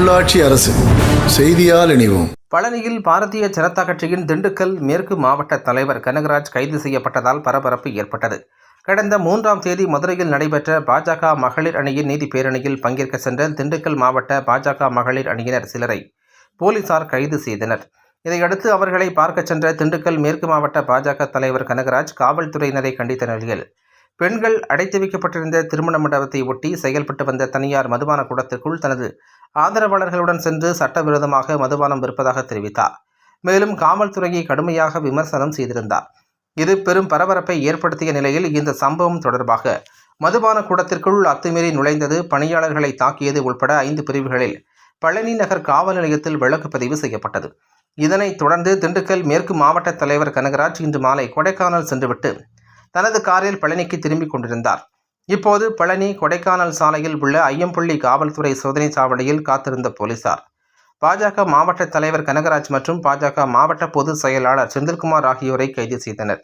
உள்ளாட்சி அரசு. செய்தியால் இணைவோம். பழனியில் பாரதிய ஜனதா கட்சியின் திண்டுக்கல் மேற்கு மாவட்ட தலைவர் கனகராஜ் கைது செய்யப்பட்டதால் பரபரப்பு ஏற்பட்டது. கடந்த மூன்றாம் தேதி மதுரையில் நடைபெற்ற பாஜக மகளிர் அணியின் நீதி பேரணியில் பங்கேற்க சென்ற திண்டுக்கல் மாவட்ட பாஜக மகளிர் அணியினர் சிலரை போலீசார் கைது செய்தனர். இதையடுத்து அவர்களை பார்க்கச் சென்ற திண்டுக்கல் மேற்கு மாவட்ட பாஜக தலைவர் கனகராஜ் காவல்துறையினரை கண்டித்த நிலையில் பெண்கள் அடைத்து வைக்கப்பட்டிருந்த திருமண மண்டபத்தை ஒட்டி செயல்பட்டு வந்த தனியார் மதுபான கூடத்திற்குள் தனது ஆதரவாளர்களுடன் சென்று சட்டவிரோதமாக மதுபானம் விற்பதாக தெரிவித்தார். மேலும் காவல்துறையை கடுமையாக விமர்சனம் செய்திருந்தார். இது பெரும் பரபரப்பை ஏற்படுத்திய நிலையில் இந்த சம்பவம் தொடர்பாக மதுபான கூடத்திற்குள் அத்துமீறி நுழைந்தது பணியாளர்களை தாக்கியது உள்பட ஐந்து பிரிவுகளில் பழனி நகர் காவல் நிலையத்தில் வழக்கு பதிவு செய்யப்பட்டது. இதனைத் தொடர்ந்து திண்டுக்கல் மேற்கு மாவட்ட தலைவர் கனகராஜ் இன்று மாலை கொடைக்கானல் சென்றுவிட்டு தனது காரில் பழனிக்கு திரும்பிக் கொண்டிருந்தார். இப்போது பழனி கொடைக்கானல் சாலையில் உள்ள ஐயம்புள்ளி காவல்துறை சோதனை சாவடியில் காத்திருந்த போலீசார். பாஜக மாவட்ட தலைவர் கனகராஜ் மற்றும் பாஜக மாவட்ட பொதுச் செயலாளர் செந்தில்குமார் ஆகியோரை கைது செய்தனர்.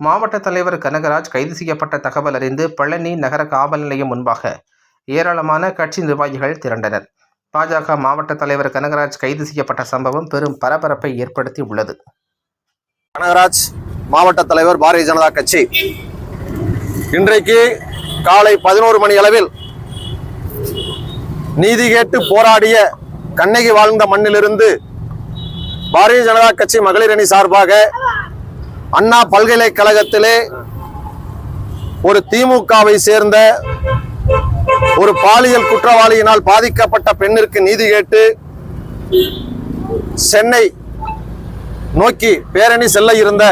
மாவட்ட தலைவர் கனகராஜ் கைது செய்யப்பட்ட தகவல் அறிந்து பழனி நகர காவல் நிலையம் முன்பாக ஏராளமான கட்சி நிர்வாகிகள் திரண்டனர். பாஜக மாவட்ட தலைவர் கனகராஜ் கைது செய்யப்பட்ட சம்பவம் பெரும் பரபரப்பை ஏற்படுத்தி உள்ளது கனகராஜ் மாவட்ட தலைவர் பாரதிய ஜனதா கட்சி. இன்றைக்கு காலை பதினோரு மணி அளவில் நீதி கேட்டு போராடிய கண்ணகி வாழ்ந்த மண்ணிலிருந்து பாரதிய ஜனதா கட்சி மகளிர் அணி சார்பாக அண்ணா பல்கலைக்கழகத்திலே ஒரு திமுகவை சேர்ந்த ஒரு பாலியல் குற்றவாளியினால் பாதிக்கப்பட்ட பெண்ணிற்கு நீதி கேட்டு சென்னை நோக்கி பேரணி செல்ல இருந்த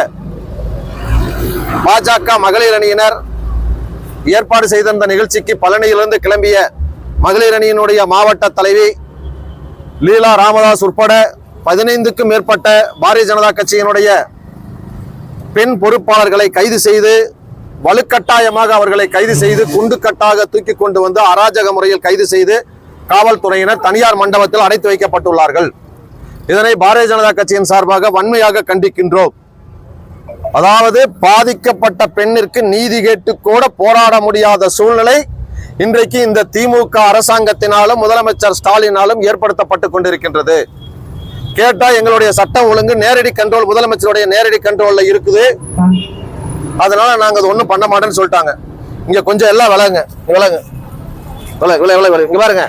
பாஜக மகளிர் அணியினர் ஏற்பாடு செய்திருந்த நிகழ்ச்சிக்கு பழனியிலிருந்து கிளம்பிய மகளிர் அணியினுடைய மாவட்ட தலைவி லீலா ராமதாஸ் உட்பட பதினைந்துக்கும் மேற்பட்ட பாரதிய ஜனதா கட்சியினுடைய பெண் பொறுப்பாளர்களை கைது செய்து வலுக்கட்டாயமாக அவர்களை கைது செய்து குண்டுக்கட்டாக தூக்கி கொண்டு வந்து அராஜக முறையில் கைது செய்து காவல்துறையினர் தனியார் மண்டபத்தில் அடைத்து வைக்கப்பட்டுள்ளார்கள். இதனை பாரதிய ஜனதா கட்சியின் சார்பாக வன்மையாக கண்டிக்கின்றோம். அதாவது பாதிக்கப்பட்ட பெண்ணிற்கு நீதி கேட்டு கூட போராட முடியாத சூழ்நிலை இன்றைக்கு இந்த திமுக அரசாங்கத்தினாலும் முதலமைச்சர் ஸ்டாலினாலும் ஏற்படுத்தப்பட்டு கொண்டிருக்கின்றது. கேட்டா எங்களுடைய சட்டம் ஒழுங்கு நேரடி கண்ட்ரோல் முதலமைச்சருடைய நேரடி கண்ட்ரோல்ல இருக்குது. அதனால நாங்க அது ஒண்ணும் பண்ண மாட்டேன்னு சொல்லிட்டாங்க. இங்க கொஞ்சம் எல்லாம் விலங்க விலங்க வில விலை இங்க பாருங்க.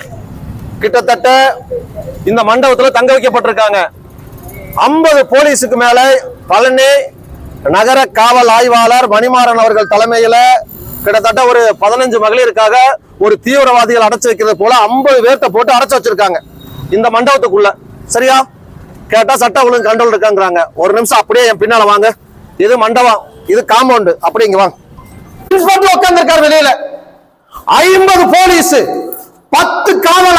கிட்டத்தட்ட இந்த மண்டபத்துல தங்க வைக்கப்பட்டிருக்காங்க. ஐம்பது போலீஸுக்கு மேல பழனி நகர காவல் ஆய்வாளர் மணிமாறன் அவர்கள் தலைமையில கிட்டத்தட்ட ஒரு பதினஞ்சு மகளிருக்காக ஒரு தீவிரவாதிகள் அடைச்சு வைக்கிறது போல ஐம்பது பேர்த்த போட்டு அடைச்சு வச்சிருக்காங்க. இந்த மண்டபத்துக்குள்ள. சரியா? கேட்டா சட்ட ஒழுங்கு கண்ட்ரோல் இருக்காங்கிறாங்க. ஒரு நிமிஷம் அப்படியே என் பின்னால வாங்க. இது மண்டபம். இது காம்பவுண்ட் அப்படி இங்க வாங்க. உட்கார்ந்து இருக்காரு வெளியில. ஐம்பது போலீஸ் பத்து காவல்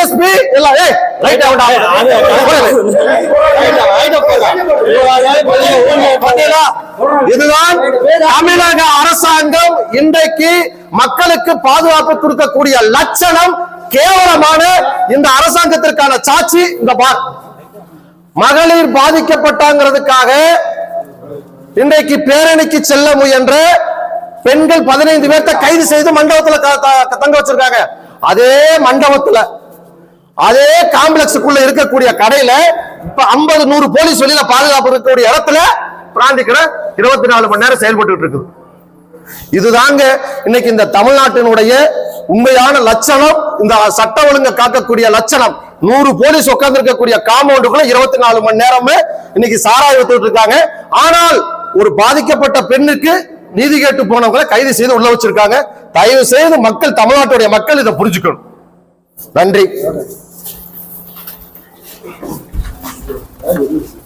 டிஎஸ்பி எல்லாம் ஏய் ரைட் அவுட் பாத்தீங்களா? இதுதான் தமிழக அரசாங்கம் இன்றைக்கு மக்களுக்கு பாதுகாப்பு கொடுக்கக்கூடிய லட்சணம் கேவலமான இந்த அரசாங்கத்திற்கான சாட்சி. இந்த பார். மகளிர் பாதிக்கப்பட்டாங்கிறதுக்காக இன்றைக்கு பேரணிக்கு செல்ல முயன்ற பெண்கள் பதினைந்து பேர்த்த கைது செய்து மண்டபத்துல தங்க வச்சிருக்காங்க. அதே மண்டபத்துல அதே காம்ப்ளெக்ஸுக்குள்ள இருக்கக்கூடிய கடையில இப்ப ஐம்பது நூறு போலீஸ் வெளியில பாதுகாப்பு இருக்கக்கூடிய இடத்துல பிராந்தி கடை இருபத்தி நாலு மணி நேரம் செயல்பட்டு இருக்குது. இதுதாங்க இன்னைக்கு இந்த தமிழ்நாட்டினுடைய உண்மையான லட்சணம் இந்த சட்ட ஒழுங்கை காக்கக்கூடிய லட்சணம். நூறு போலீஸ் உட்கார்ந்து இருக்கக்கூடிய காம்பவுண்டுக்குள்ள இருபத்தி நாலு மணி நேரமே இன்னைக்கு சாராய வித்துட்டு இருக்காங்க. ஆனால் ஒரு பாதிக்கப்பட்ட பெண்ணுக்கு நீதி கேட்டு போனவங்களை கைது செய்து உள்ள வச்சிருக்காங்க. தயவு செய்து மக்கள் தமிழ்நாட்டுடைய மக்கள் இதை புரிஞ்சுக்கணும். நன்றி. I